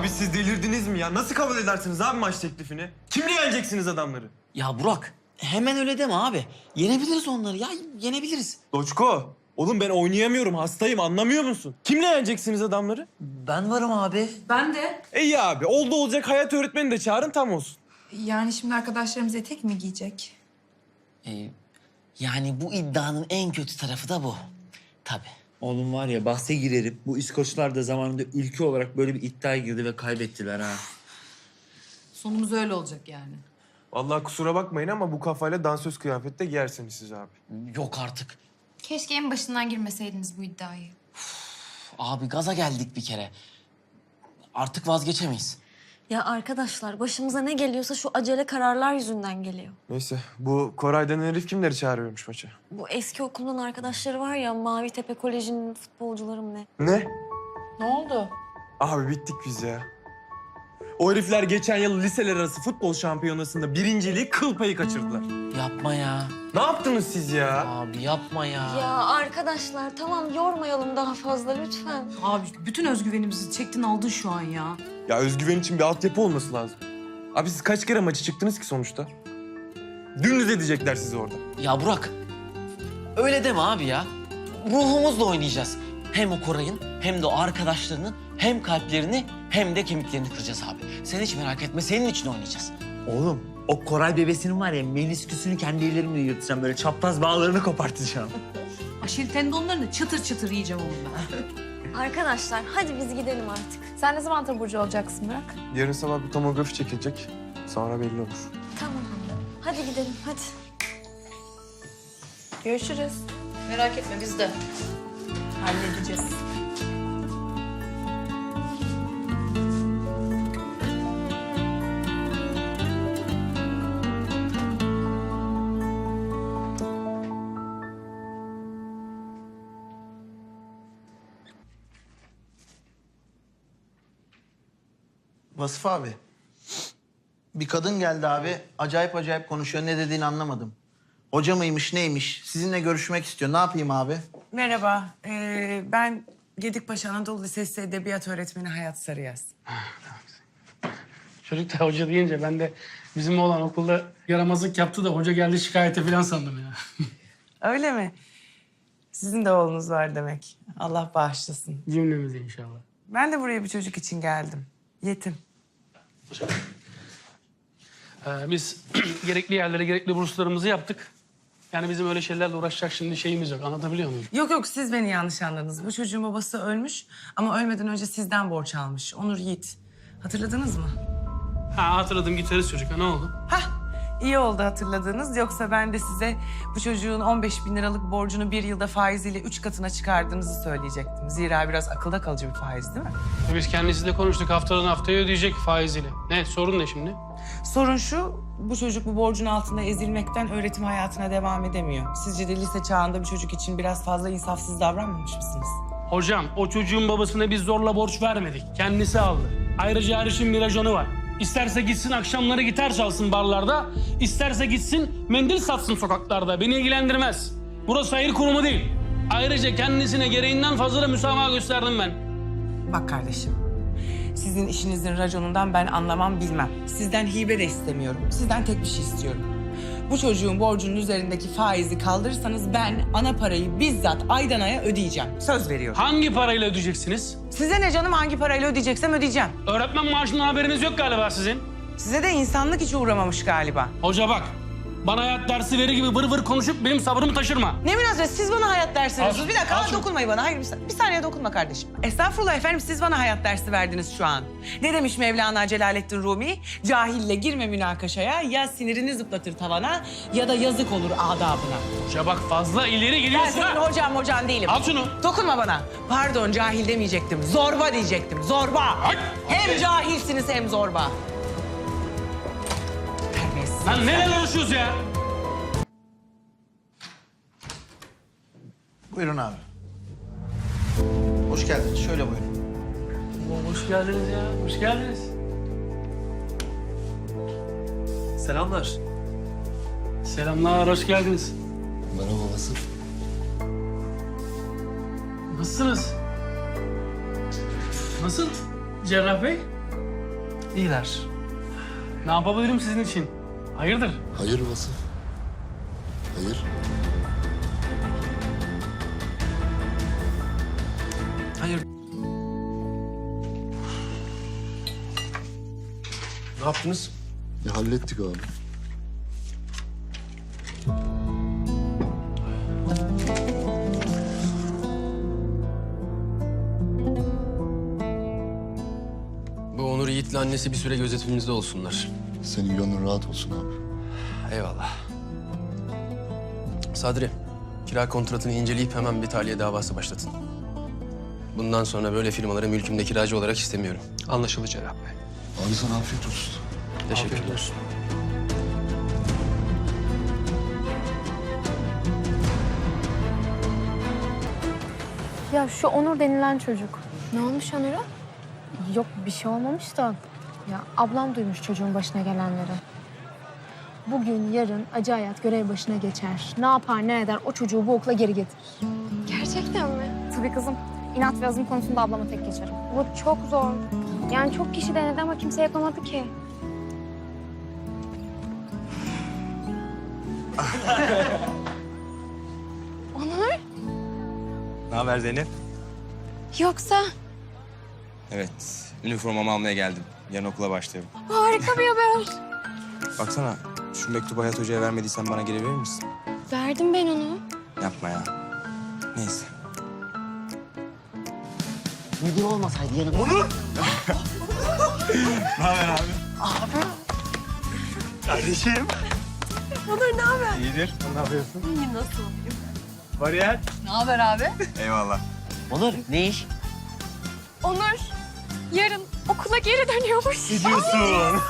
Abi siz delirdiniz mi ya? Nasıl kabul edersiniz abi maç teklifini? Kimle yeneceksiniz adamları? Ya Burak hemen öyle deme abi. Yenebiliriz onları ya yenebiliriz. Doçko, oğlum ben oynayamıyorum, hastayım anlamıyor musun? Kimle yeneceksiniz adamları? Ben varım abi. Ben de. İyi abi, oldu olacak hayat öğretmeni de çağırın tam olsun. Yani şimdi arkadaşlarımız etek mi giyecek? Ee, yani bu iddianın en kötü tarafı da bu. Tabii. Oğlum var ya bahse girerim. Bu İskoçlar da zamanında ülke olarak böyle bir iddiaya girdi ve kaybettiler ha. Sonumuz öyle olacak yani. Vallahi kusura bakmayın ama bu kafayla dansöz kıyafette giyersiniz siz abi. Yok artık. Keşke en başından girmeseydiniz bu iddiayı. Abi gaza geldik bir kere. Artık vazgeçemeyiz. Ya arkadaşlar başımıza ne geliyorsa şu acele kararlar yüzünden geliyor. Neyse, bu Koray denen herif kimleri çağırıyormuş maça? Bu eski okulun arkadaşları var ya Mavi Tepe Koleji'nin futbolcuları mı ne? Ne? Ne oldu? Abi bittik biz ya. O herifler geçen yıl liseler arası futbol şampiyonasında birinciliği kıl payı kaçırdılar. Yapma ya. Ne yaptınız siz ya? Abi yapma ya. Ya arkadaşlar tamam yormayalım daha fazla lütfen. Abi bütün özgüvenimizi çektin aldın şu an ya. Ya özgüven için bir altyapı olması lazım. Abi siz kaç kere maçı çıktınız ki sonuçta? Dümdüz edecekler sizi orada. Ya Burak. Öyle deme abi ya. Ruhumuzla oynayacağız. Hem o Koray'ın hem de o arkadaşlarının hem kalplerini hem de kemiklerini kıracağız abi. Sen hiç merak etme senin için oynayacağız. Oğlum o Koray bebesinin var ya menisküsünü kendi ellerimle yırtacağım. Böyle çapraz bağlarını kopartacağım. Aşil tendonlarını çıtır çıtır yiyeceğim onunla. Arkadaşlar hadi biz gidelim artık. Sen ne zaman taburcu olacaksın Burak? Yarın sabah bir tomografi çekilecek. Sonra belli olur. Tamam. Hadi gidelim hadi. Görüşürüz. Merak etme biz de. Halledeceğiz. Vasıf abi. Bir kadın geldi abi. Acayip acayip konuşuyor. Ne dediğini anlamadım. Hoca mıymış neymiş? Sizinle görüşmek istiyor. Ne yapayım abi? Merhaba, ee, ben Gedikpaşa Anadolu Lisesi Edebiyat Öğretmeni Hayat Sarıyaz. Çocuk da hoca deyince ben de bizim oğlan okulda yaramazlık yaptı da hoca geldi şikayete falan sandım ya. Öyle mi? Sizin de oğlunuz var demek. Allah bağışlasın. Cümlemizi inşallah. Ben de buraya bir çocuk için geldim. Yetim. Ee, biz gerekli yerlere gerekli burslarımızı yaptık. Yani bizim öyle şeylerle uğraşacak şimdi şeyimiz yok. Anlatabiliyor muyum? Yok yok siz beni yanlış anladınız. Bu çocuğun babası ölmüş ama ölmeden önce sizden borç almış. Onur Yiğit. Hatırladınız mı? Ha hatırladım gitarist çocuk. Ha, ne oldu? Hah iyi oldu hatırladığınız. Yoksa ben de size bu çocuğun 15 bin liralık borcunu bir yılda faiziyle üç katına çıkardığınızı söyleyecektim. Zira biraz akılda kalıcı bir faiz değil mi? Biz kendisiyle konuştuk. Haftadan haftaya ödeyecek faiziyle. Ne? Sorun ne şimdi? Sorun şu, bu çocuk bu borcun altında ezilmekten öğretim hayatına devam edemiyor. Sizce de lise çağında bir çocuk için biraz fazla insafsız davranmamış mısınız? Hocam o çocuğun babasına biz zorla borç vermedik. Kendisi aldı. Ayrıca her işin bir raconu var. İsterse gitsin akşamları gitar çalsın barlarda, isterse gitsin mendil satsın sokaklarda. Beni ilgilendirmez. Burası hayır kurumu değil. Ayrıca kendisine gereğinden fazla da müsamaha gösterdim ben. Bak kardeşim, sizin işinizin raconundan ben anlamam bilmem. Sizden hibe de istemiyorum. Sizden tek bir şey istiyorum. Bu çocuğun borcunun üzerindeki faizi kaldırırsanız ben ana parayı bizzat aydan aya ödeyeceğim. Söz veriyorum. Hangi parayla ödeyeceksiniz? Size ne canım hangi parayla ödeyeceksem ödeyeceğim. Öğretmen maaşından haberiniz yok galiba sizin. Size de insanlık hiç uğramamış galiba. Hoca bak, bana hayat dersi verir gibi vır vır konuşup benim sabrımı taşırma. Ne münasebet siz bana hayat dersi veriyorsunuz. Bir dakika şunu. dokunmayın bana. Hayır bir, sa- bir saniye dokunma kardeşim. Estağfurullah efendim siz bana hayat dersi verdiniz şu an. Ne demiş Mevlana Celaleddin Rumi? Cahille girme münakaşaya ya sinirini zıplatır tavana ya da yazık olur adabına. Hoca bak fazla ileri Ben gidiyorsun senin ha. hocam hocam değilim. Al şunu. Dokunma bana. Pardon cahil demeyecektim. Zorba diyecektim. Zorba. Hem cahilsiniz hem zorba. Lan neler uğraşıyoruz ya? Buyurun abi. Hoş geldiniz. Şöyle buyurun. Hoş geldiniz ya, hoş geldiniz. Selamlar. Selamlar, hoş geldiniz. Merhaba Vasıf. Nasılsınız? Nasıl Cerrah Bey? İyiler. Ne yapabilirim sizin için? Hayırdır? Hayır Vasıf. Hayır. Hayır. Ne yaptınız? Ya hallettik abi. Yiğit'le annesi bir süre gözetimimizde olsunlar. Senin gönlün rahat olsun abi. Eyvallah. Sadri, kira kontratını inceleyip hemen bir tahliye davası başlatın. Bundan sonra böyle firmaları mülkümde kiracı olarak istemiyorum. Anlaşıldı Cerrah Bey. Abi sana afiyet olsun. Teşekkürler. Ya şu Onur denilen çocuk. Ne olmuş Onur'a? Yok bir şey olmamış da. Ya ablam duymuş çocuğun başına gelenleri. Bugün, yarın acı hayat görev başına geçer. Ne yapar, ne eder o çocuğu bu okula geri getirir. Gerçekten mi? Tabii kızım. İnat ve azım konusunda ablama tek geçerim. Bu çok zor. Yani çok kişi denedi ama kimse yapamadı ki. Onur, Ne haber Zeynep? yoksa Evet, üniformamı almaya geldim. Yarın okula başlıyorum. harika bir haber. Baksana, şu mektubu Hayat Hoca'ya vermediysen bana geri verir misin? Verdim ben onu. Yapma ya. Neyse. Müdür olmasaydı yanımda. Ne haber abi? Abi. Kardeşim. Onur ne haber? İyidir. Ne yapıyorsun? İyiyim nasıl olayım? Bariyer. Ne haber abi? Eyvallah. Onur ne iş? Onur, yarın okula geri dönüyormuş. Gidiyorsun.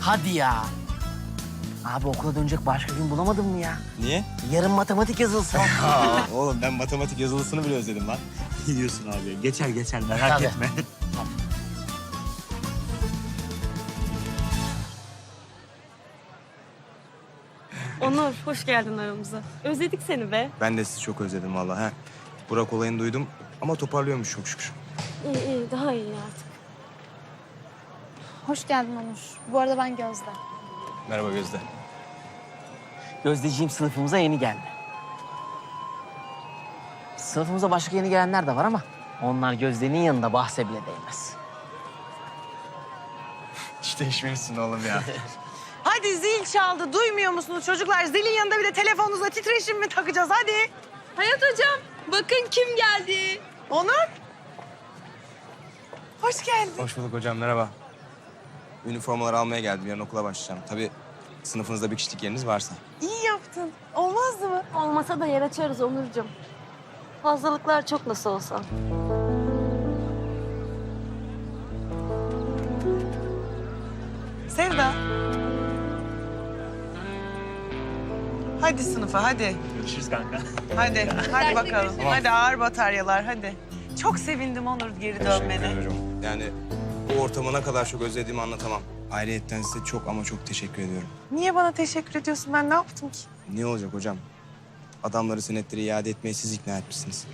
Hadi ya. Abi okula dönecek başka gün bulamadın mı ya? Niye? Yarın matematik yazılısı var. Aa, oğlum ben matematik yazılısını bile özledim lan. Gidiyorsun abi. Geçer geçer merak Tabii. etme. Onur hoş geldin aramıza. Özledik seni be. Ben de sizi çok özledim vallahi. Ha. Burak olayını duydum ama toparlıyormuş çok şükür. İyi iyi daha iyi artık. Hoş geldin Onur. Bu arada ben Gözde. Merhaba Gözde. Gözdeciğim sınıfımıza yeni geldi. Sınıfımıza başka yeni gelenler de var ama onlar Gözde'nin yanında bahse bile değmez. Hiç değişmemişsin oğlum ya. Hadi zil çaldı. Duymuyor musunuz çocuklar? Zilin yanında bir de telefonunuza titreşim mi takacağız? Hadi. Hayat hocam bakın kim geldi. Onur. Hoş geldin. Hoş bulduk hocam merhaba. Üniformaları almaya geldim. Yarın okula başlayacağım. Tabii sınıfınızda bir kişilik yeriniz varsa. İyi yaptın. Olmazdı mı? Olmasa da yer açarız Onurcuğum. Fazlalıklar çok nasıl olsa. Sevda. Hadi sınıfa hadi. Görüşürüz kanka. Hadi. Hadi bakalım. Hadi ağır bataryalar hadi. Çok sevindim Onur geri Teşekkür dönmene. ederim. Yani bu ortamı ne kadar çok özlediğimi anlatamam. Ayrıyetten size çok ama çok teşekkür ediyorum. Niye bana teşekkür ediyorsun? Ben ne yaptım ki? Niye olacak hocam? Adamları senetleri iade etmeye siz ikna etmişsiniz.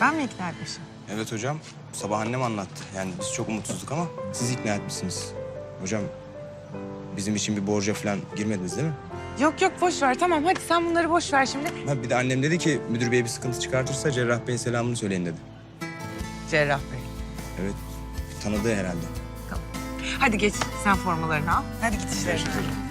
Ben mi ikna etmişim? Evet hocam. Sabah annem anlattı. Yani biz çok umutsuzduk ama siz ikna etmişsiniz. Hocam bizim için bir borca falan girmediniz değil mi? Yok yok boş ver tamam hadi sen bunları boş ver şimdi. Ha, bir de annem dedi ki müdür bey bir sıkıntı çıkartırsa Cerrah Bey selamını söyleyin dedi. Cerrah Bey. Evet tanıdığı herhalde. Hadi geç sen formalarını al. Hadi git işlerine.